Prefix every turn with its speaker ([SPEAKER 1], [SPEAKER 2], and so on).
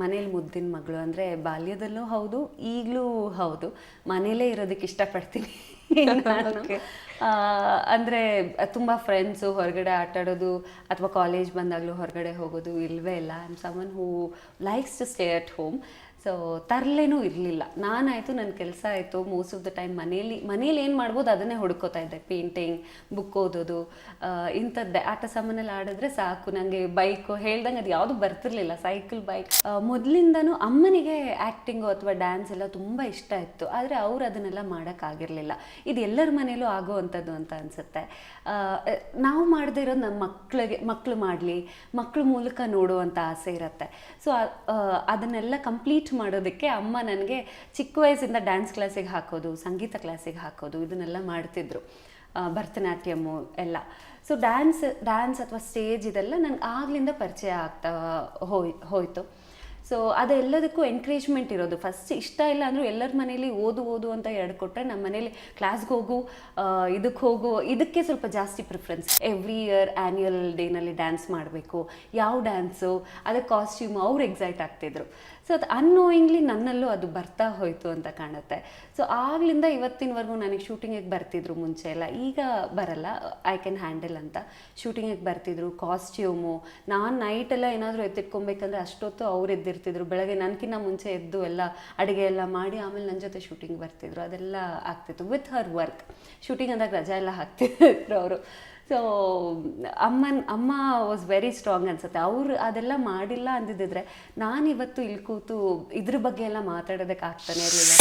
[SPEAKER 1] ಮನೇಲಿ ಮುದ್ದಿನ ಮಗಳು ಅಂದರೆ ಬಾಲ್ಯದಲ್ಲೂ ಹೌದು ಈಗಲೂ ಹೌದು. ಮನೇಲೇ ಇರೋದಕ್ಕೆ ಇಷ್ಟಪಡ್ತೀನಿ ನಾನು. ಅಂದ್ರೆ ತುಂಬ ಫ್ರೆಂಡ್ಸು ಹೊರಗಡೆ ಆಟ ಆಡೋದು ಅಥವಾ ಕಾಲೇಜ್ ಬಂದಾಗಲೂ ಹೊರಗಡೆ ಹೋಗೋದು ಇಲ್ವೇ ಇಲ್ಲ. I am someone who likes to stay at home so ತರಲೇನೂ ಇರಲಿಲ್ಲ. ನಾನಾಯಿತು ನನ್ನ ಕೆಲಸ ಆಯಿತು. ಮೋಸ್ಟ್ ಆಫ್ ದ ಟೈಮ್ ಮನೇಲಿ ಮನೇಲಿ ಏನು ಮಾಡ್ಬೋದು ಅದನ್ನೇ ಹುಡ್ಕೋತಾ ಇದ್ದೆ. ಪೇಂಟಿಂಗ್ ಬುಕ್ ಓದೋದು ಇಂಥದ್ದೇ. ಆಟ ಸಾಮಾನಲ್ಲಿ ಆಡಿದ್ರೆ ಸಾಕು. ನನಗೆ ಬೈಕು ಹೇಳ್ದಂಗೆ ಅದು ಯಾವುದು ಬರ್ತಿರ್ಲಿಲ್ಲ. ಸೈಕಲ್ ಬೈಕ್ ಮೊದಲಿಂದನೂ ಅಮ್ಮನಿಗೆ ಆ್ಯಕ್ಟಿಂಗು ಅಥವಾ ಡ್ಯಾನ್ಸ್ ಎಲ್ಲ ತುಂಬ ಇಷ್ಟ ಇತ್ತು. ಆದರೆ ಅವ್ರು ಅದನ್ನೆಲ್ಲ ಮಾಡೋಕ್ಕಾಗಿರಲಿಲ್ಲ. ಇದು ಎಲ್ಲರ ಮನೇಲೂ ಆಗುವಂಥದ್ದು ಅಂತ ಅನಿಸುತ್ತೆ. ನಾವು ಮಾಡದೇ ಇರೋದು ನಮ್ಮ ಮಕ್ಕಳಿಗೆ ಮಕ್ಕಳು ಮಾಡಲಿ. ಮಕ್ಕಳ ಮೂಲಕ ನೋಡುವಂಥ ಆಸೆ ಇರುತ್ತೆ. ಸೊ ಅದನ್ನೆಲ್ಲ ಕಂಪ್ಲೀಟ್ ಮಾಡೋದಕ್ಕೆ ಅಮ್ಮ ನನಗೆ ಚಿಕ್ಕ ವಯಸ್ಸಿಂದ ಡ್ಯಾನ್ಸ್ ಕ್ಲಾಸಿಗೆ ಹಾಕೋದು, ಸಂಗೀತ ಕ್ಲಾಸಿಗೆ ಹಾಕೋದು, ಇದನ್ನೆಲ್ಲ ಮಾಡ್ತಿದ್ರು ಭರತನಾಟ್ಯಮು ಎಲ್ಲ. ಸೊ ಡ್ಯಾನ್ಸ್ ಡ್ಯಾನ್ಸ್ ಅಥವಾ ಸ್ಟೇಜ್ ಇದೆಲ್ಲ ನನಗೆ ಆಗ್ಲಿಂದ ಪರಿಚಯ ಆಗ್ತಾ ಹೋಯ್, ಹೋಯ್ತು. ಸೊ ಅದೆಲ್ಲದಕ್ಕೂ ಎನ್ಕರೇಜ್ಮೆಂಟ್ ಇರೋದು. ಫಸ್ಟ್ ಇಷ್ಟ ಇಲ್ಲ ಅಂದರೂ ಎಲ್ಲರ ಮನೇಲಿ ಓದು ಓದು ಅಂತ ಎರಡು ಕೊಟ್ಟರೆ ನಮ್ಮ ಮನೇಲಿ ಕ್ಲಾಸ್ಗೆ ಹೋಗು ಇದಕ್ಕೆ ಹೋಗು, ಇದಕ್ಕೆ ಸ್ವಲ್ಪ ಜಾಸ್ತಿ ಪ್ರಿಫರೆನ್ಸ್ ಎವ್ರಿ ಇಯರ್ ಆ್ಯನ್ಯುಯಲ್ ಡೇನಲ್ಲಿ ಡ್ಯಾನ್ಸ್ ಮಾಡಬೇಕು. ಯಾವ ಡ್ಯಾನ್ಸು ಅದಕ್ಕೆ ಕಾಸ್ಟ್ಯೂಮ್ ಅವ್ರು ಎಕ್ಸೈಟ್ ಆಗ್ತಿದ್ರು. ಸೊ ಅದು ಅನ್ನೋಯಿಂಗ್ಲಿ ನನ್ನಲ್ಲೂ ಅದು ಬರ್ತಾ ಹೋಯಿತು ಅಂತ ಕಾಣುತ್ತೆ. ಸೊ ಆಗಲಿಂದ ಇವತ್ತಿನವರೆಗೂ ನನಗೆ ಶೂಟಿಂಗಿಗೆ ಬರ್ತಿದ್ರು ಮುಂಚೆ ಎಲ್ಲ. ಈಗ ಬರಲ್ಲ. ಐ ಕ್ಯಾನ್ ಹ್ಯಾಂಡಲ್ ಅಂತ. ಶೂಟಿಂಗಿಗೆ ಬರ್ತಿದ್ರು ಕಾಸ್ಟ್ಯೂಮು ನಾನು ನೈಟೆಲ್ಲ ಏನಾದರೂ ಎತ್ತಿಟ್ಕೊಬೇಕಂದ್ರೆ ಅಷ್ಟೊತ್ತು ಅವ್ರು ಎದ್ದಿರ್ತಿದ್ರು ಬೆಳಗ್ಗೆ ನನಗಿನ್ನ ಮುಂಚೆ ಎದ್ದು ಎಲ್ಲ ಅಡುಗೆ ಎಲ್ಲ ಮಾಡಿ ಆಮೇಲೆ ನನ್ನ ಜೊತೆ ಶೂಟಿಂಗ್ ಬರ್ತಿದ್ರು. ಅದೆಲ್ಲ ಆಗ್ತಿತ್ತು ವಿತ್ ಹರ್ ವರ್ಕ್ ಶೂಟಿಂಗ್ ಅಂದಾಗ ರಜಾ ಎಲ್ಲ ಹಾಕ್ತಿದ್ರು ಅವರು. ಸೊ ಅಮ್ಮನ, ಅಮ್ಮ ವಾಸ್ ವೆರಿ ಸ್ಟ್ರಾಂಗ್ ಅನ್ಸುತ್ತೆ. ಅವರು ಅದೆಲ್ಲ ಮಾಡಿಲ್ಲ ಅಂದಿದ್ದಿದ್ರೆ ನಾನು ಇವತ್ತು ಇಲ್ಲಿ ಕೂತು ಇದ್ರ ಬಗ್ಗೆ ಎಲ್ಲ ಮಾತಾಡೋದಕ್ಕೆ ಆಗ್ತಾನೆ ಇರಲಿಲ್ಲ.